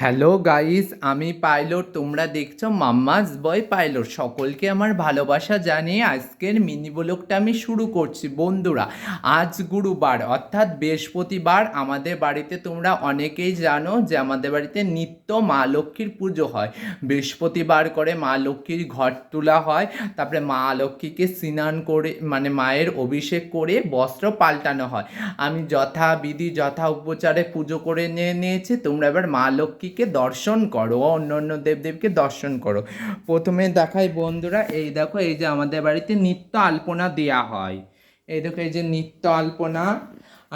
Hello guys আমি pilot, তোমরা দেখছ মাম্মাস বয় পাইলট। সকলকে আমার ভালোবাসা জানিয়ে আজকের মিনি ব্লগটা আমি শুরু করছি। বন্ধুরা, আজ গুরুবার, অর্থাৎ বৃহস্পতিবার, আমাদের বাড়িতে তোমরা অনেকেই জানো যে আমাদের বাড়িতে নিত্য মা লক্ষ্মীর পুজো হয়। বৃহস্পতিবার করে মা লক্ষ্মীর ঘট তোলা হয়। তারপরে মা লক্ষ্মীকে স্নান করে মানে মায়ের অভিষেক করে বস্ত্র পাল্টানো হয়। আমি যথাবিধি, যথা উপচারে পুজো করে নিয়ে নিয়েছি। তোমরা এবার মা লক্ষ্মীকে দর্শন করো অন্য অন্য দেবদেবকে দর্শন করো। প্রথমে দেখাই বন্ধুরা, এই দেখো, এই যে আমাদের বাড়িতে নিত্য আলপনা দেয়া হয়। এই দেখো, এই যে নিত্য আলপনা,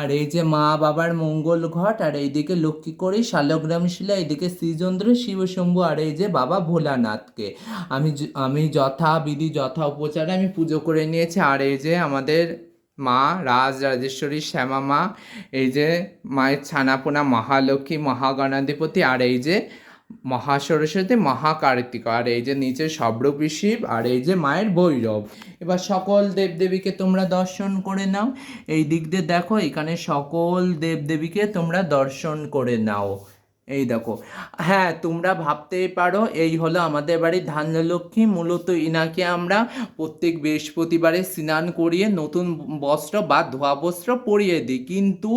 আর এই যে মা বাবার মঙ্গল ঘট, আর এইদিকে লক্ষ্মী করে, শালগ্রাম শিলা, এইদিকে শ্রীচন্দ্র, শিবশম্ভু, আর এই যে বাবা ভোলানাথকে। আমি আমি যথাবিধি, যথা উপচারে আমি পুজো করে নিয়েছি, আর এই যে আমাদের মা, রাজ, রাজেশ্বরী শ্যামা মা এই যে মায়ের ছানাপোনা, মহালক্ষ্মী, মহাগণাধিপতি, আর এই যে মহাসরস্বতী, মহাকার্তিক, আর এই যে নিচে সব্রূপী শিব আর এই যে মায়ের ভৈরব। এবার সকল দেবদেবীকে তোমরা দর্শন করে নাও। এই দিক দিয়ে দেখো, এখানে সকল দেবদেবীকে তোমরা দর্শন করে নাও। এই দেখো। হ্যাঁ তোমরা ভাবতেই পারো, এই হলো আমাদের বাড়ির ধান্যলক্ষ্মী মূলত ইনাকে আমরা প্রত্যেক বৃহস্পতিবারে স্নান করিয়ে নতুন বস্ত্র বা ধোয়া বস্ত্র পরিয়ে দিই। কিন্তু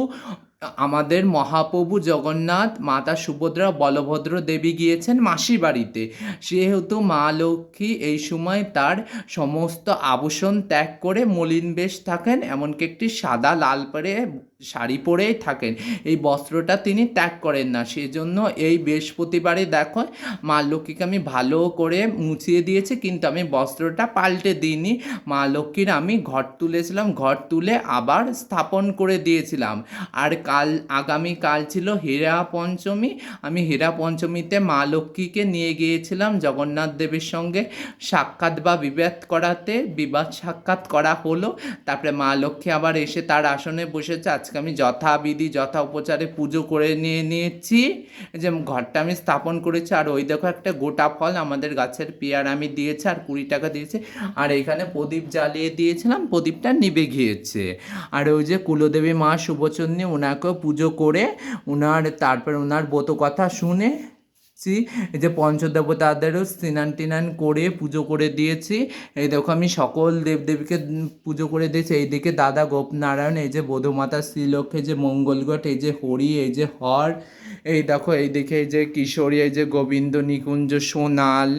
আমাদের মহাপ্রভু জগন্নাথ মাতা সুভদ্রা বলভদ্র দেবী গিয়েছেন মাসির বাড়িতে। সেহেতু মা লক্ষ্মী এই সময় তার সমস্ত আভূষণ ত্যাগ করে মলিন বেশ থাকেন, এমনকি একটি সাদা লাল পরে শাড়ি পরেই থাকেন। এই বস্ত্রটা তিনি ত্যাগ করেন না। সেজন্য এই বৃহস্পতিবারে দেখো, মা লক্ষ্মীকে আমি ভালো করে মুছিয়ে দিয়েছি, কিন্তু আমি বস্ত্রটা পাল্টে দিইনি। মা লক্ষ্মীর আমি ঘর তুলেছিলাম, ঘর তুলে আবার স্থাপন করে দিয়েছিলাম। আর কাল, আগামী কাল ছিল হীরা পঞ্চমী। আমি হীরা পঞ্চমীতে মা লক্ষ্মীকে নিয়ে গিয়েছিলাম জগন্নাথ দেবের সঙ্গে। সাক্ষাৎ বা বিবাদ করাতে, বিবাদ সাক্ষাৎ করা হলো। তারপরে মা লক্ষ্মী আবার এসে তার আসনে বসেছে। আজকে আমি যথাবিধি, যথা উপচারে পুজো করে নিয়ে নিয়েছি। যে ঘরটা আমি স্থাপন করেছি, আর ওই দেখো একটা গোটা ফল আমাদের গাছের পেয়ার আমি দিয়েছি, আর কুড়ি টাকা দিয়েছে। আর এখানে প্রদীপ জ্বালিয়ে দিয়েছিলাম, প্রদীপটা নিভে গিয়েছে। আর ওই যে কুলদেবী মা শুভচন্দ্রী ওনাকেও পুজো করে ওনার তারপর ওনার ব্রত কথা শুনে এই যে পঞ্চদেবতাদেরও স্নান টিনান করে পুজো করে দিয়েছি। এই দেখো আমি সকল দেবদেবীকে পুজো করে দিয়েছি। এইদিকে দাদা গোপনারায়ণ, এই যে বধুমাতা শ্রীলক্ষ্মী যে মঙ্গলগট, এই যে হরি, এই যে হর, এই দেখো এইদিকে এই যে কিশোরী, এই যে গোবিন্দ, নিকুঞ্জ, সোনাল,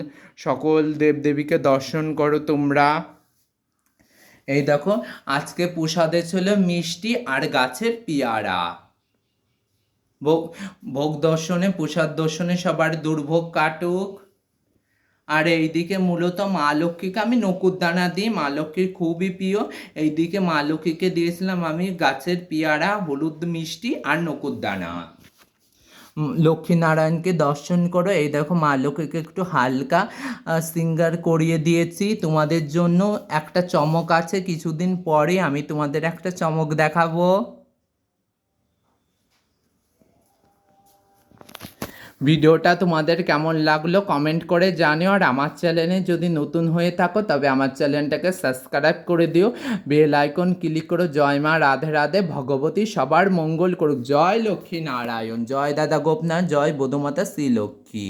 সকল দেবদেবীকে দর্শন করো তোমরা। এই দেখো, আজকে প্রসাদে ছিল মিষ্টি আর গাছের পিয়ারা। ভোগ দর্শনে, প্রসাদ দর্শনে সবার দুর্ভোগ কাটুক। আর এইদিকে মূলত মা লক্ষ্মীকে আমি নকুরদানা দিই, মা লক্ষ্মীর খুবই প্রিয়। এইদিকে মা লক্ষ্মীকে দিয়েছিলাম আমি গাছের পেয়ারা, হলুদ মিষ্টি আর নকুরদানা। লক্ষ্মীনারায়ণকে দর্শন করো। এই দেখো মা লক্ষ্মীকে একটু হালকা সিঙ্গার করিয়ে দিয়েছি। তোমাদের জন্য একটা চমক আছে। কিছুদিন পরে আমি তোমাদের একটা চমক দেখাবো। ভিডিওটা তোমাদের কেমন লাগল কমেন্ট করে জানিও। আর আমার চ্যানেলে যদি নতুন হয়ে থাকো, তবে আমার চ্যানেলটাকে সাবস্ক্রাইব করে দিও। বেল আইকন ক্লিক করো। জয় মা, রাধে রাধে। ভগবতী সবার মঙ্গল করুক। জয় লক্ষ্মী নারায়ণ। জয় দাদা গোপনাথ, জয় বধুমাতা শ্রীলক্ষ্মী।